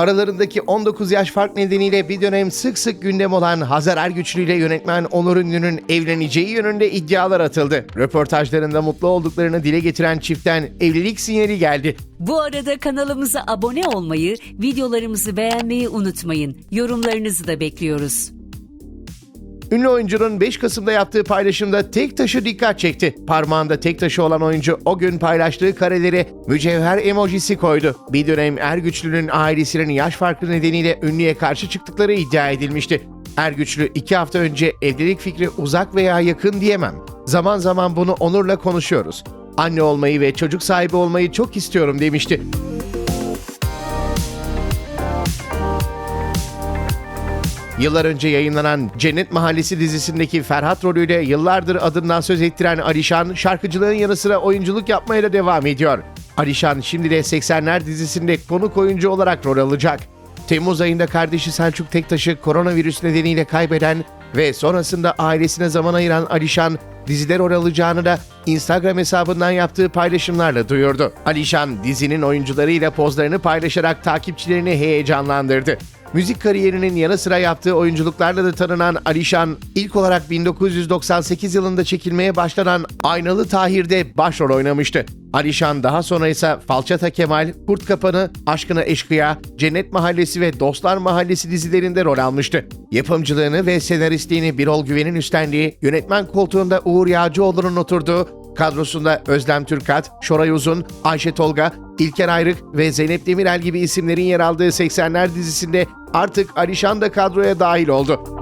Aralarındaki 19 yaş fark nedeniyle bir dönem sık sık gündem olan Hazar Ergüçlü ile yönetmen Onur Ünlü'nün evleneceği yönünde iddialar atıldı. Röportajlarında mutlu olduklarını dile getiren çiftten evlilik sinyali geldi. Bu arada kanalımıza abone olmayı, videolarımızı beğenmeyi unutmayın. Yorumlarınızı da bekliyoruz. Ünlü oyuncunun 5 Kasım'da yaptığı paylaşımda tek taşı dikkat çekti. Parmağında tek taşı olan oyuncu o gün paylaştığı karelere mücevher emojisi koydu. Bir dönem Ergüçlü'nün ailesinin yaş farkı nedeniyle ünlüye karşı çıktıkları iddia edilmişti. Ergüçlü iki hafta önce evlilik fikri uzak veya yakın diyemem. Zaman zaman bunu Onur'la konuşuyoruz. Anne olmayı ve çocuk sahibi olmayı çok istiyorum demişti. Yıllar önce yayınlanan Cennet Mahallesi dizisindeki Ferhat rolüyle yıllardır adından söz ettiren Alişan, şarkıcılığın yanı sıra oyunculuk yapmaya da devam ediyor. Alişan şimdi de 80'ler dizisinde konuk oyuncu olarak rol alacak. Temmuz ayında kardeşi Selçuk Tektaş'ı koronavirüs nedeniyle kaybeden ve sonrasında ailesine zaman ayıran Alişan, dizide rol alacağını da Instagram hesabından yaptığı paylaşımlarla duyurdu. Alişan dizinin oyuncularıyla pozlarını paylaşarak takipçilerini heyecanlandırdı. Müzik kariyerinin yanı sıra yaptığı oyunculuklarla da tanınan Alişan, ilk olarak 1998 yılında çekilmeye başlanan Aynalı Tahir'de başrol oynamıştı. Alişan daha sonra ise Falçata Kemal, Kurt Kapanı, Aşkına Eşkıya, Cennet Mahallesi ve Dostlar Mahallesi dizilerinde rol almıştı. Yapımcılığını ve senaristliğini Birol Güven'in üstlendiği, yönetmen koltuğunda Uğur Yağcıoğlu'nun oturduğu, kadrosunda Özlem Türkat, Şoray Uzun, Ayşe Tolga, İlker Ayrık ve Zeynep Demirel gibi isimlerin yer aldığı 80'ler dizisinde artık Alişan da kadroya dahil oldu.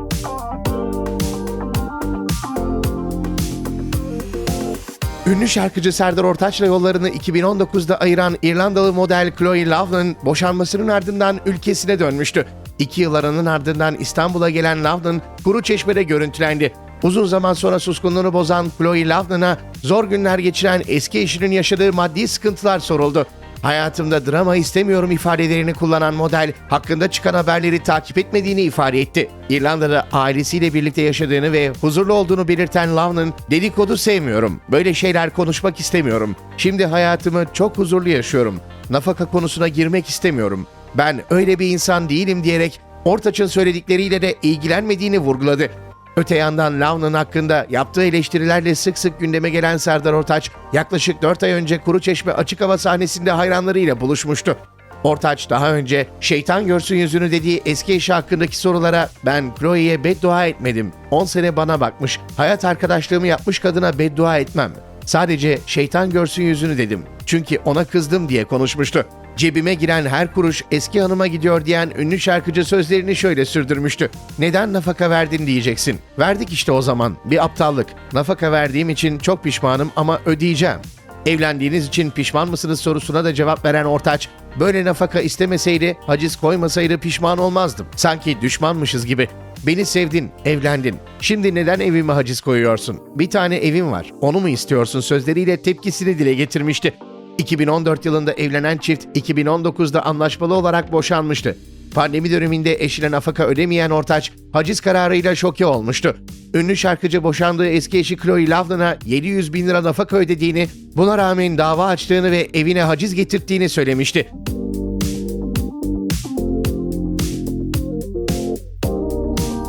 Ünlü şarkıcı Serdar Ortaç'la yollarını 2019'da ayıran İrlandalı model Chloe Loveland boşanmasının ardından ülkesine dönmüştü. İki yıl aranın ardından İstanbul'a gelen Loveland kuru çeşmede görüntülendi. Uzun zaman sonra suskunluğunu bozan Chloe Loveland'a zor günler geçiren eski eşinin yaşadığı maddi sıkıntılar soruldu. Hayatımda drama istemiyorum ifadelerini kullanan model hakkında çıkan haberleri takip etmediğini ifade etti. İrlanda'da ailesiyle birlikte yaşadığını ve huzurlu olduğunu belirten Love'nın dedikodu sevmiyorum. Böyle şeyler konuşmak istemiyorum. Şimdi hayatımı çok huzurlu yaşıyorum. Nafaka konusuna girmek istemiyorum. Ben öyle bir insan değilim diyerek Ortaç'ın söyledikleriyle de ilgilenmediğini vurguladı. Öte yandan Lavn'ın hakkında yaptığı eleştirilerle sık sık gündeme gelen Serdar Ortaç, yaklaşık 4 ay önce Kuruçeşme açık hava sahnesinde hayranlarıyla buluşmuştu. Ortaç daha önce şeytan görsün yüzünü dediği eski eşi hakkındaki sorulara ben Chloe'ye beddua etmedim. 10 sene bana bakmış, hayat arkadaşlığımı yapmış kadına beddua etmem. Sadece şeytan görsün yüzünü dedim. Çünkü ona kızdım diye konuşmuştu. Cebime giren her kuruş eski hanıma gidiyor diyen ünlü şarkıcı sözlerini şöyle sürdürmüştü. Neden nafaka verdin diyeceksin. Verdik işte o zaman. Bir aptallık. Nafaka verdiğim için çok pişmanım ama ödeyeceğim. Evlendiğiniz için pişman mısınız sorusuna da cevap veren Ortaç, böyle nafaka istemeseydi, haciz koymasaydı pişman olmazdım. Sanki düşmanmışız gibi. Beni sevdin, evlendin. Şimdi neden evime haciz koyuyorsun? Bir tane evim var. Onu mu istiyorsun sözleriyle tepkisini dile getirmişti. 2014 yılında evlenen çift 2019'da anlaşmalı olarak boşanmıştı. Pandemi döneminde eşine nafaka ödemeyen Ortaç, haciz kararıyla şoke olmuştu. Ünlü şarkıcı boşandığı eski eşi Chloe Loveland'a 700 bin lira nafaka ödediğini, buna rağmen dava açtığını ve evine haciz getirttiğini söylemişti.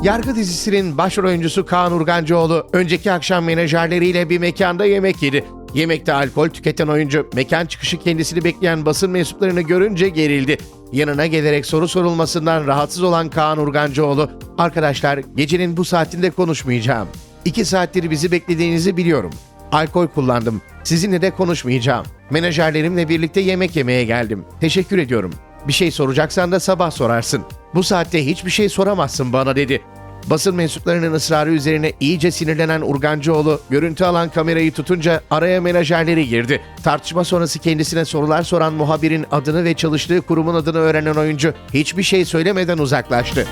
Yargı dizisinin başrol oyuncusu Kaan Urgancıoğlu önceki akşam menajerleriyle bir mekanda yemek yedi. Yemekte alkol tüketen oyuncu mekan çıkışı kendisini bekleyen basın mensuplarını görünce gerildi. Yanına gelerek soru sorulmasından rahatsız olan Kaan Urgancıoğlu, "Arkadaşlar gecenin bu saatinde konuşmayacağım. İki saattir bizi beklediğinizi biliyorum. Alkol kullandım. Sizinle de konuşmayacağım. Menajerlerimle birlikte yemek yemeye geldim. Teşekkür ediyorum. Bir şey soracaksan da sabah sorarsın. Bu saatte hiçbir şey soramazsın bana dedi. Basın mensuplarının ısrarı üzerine iyice sinirlenen Urgancıoğlu görüntü alan kamerayı tutunca araya menajerleri girdi. Tartışma sonrası kendisine sorular soran muhabirin adını ve çalıştığı kurumun adını öğrenen oyuncu hiçbir şey söylemeden uzaklaştı.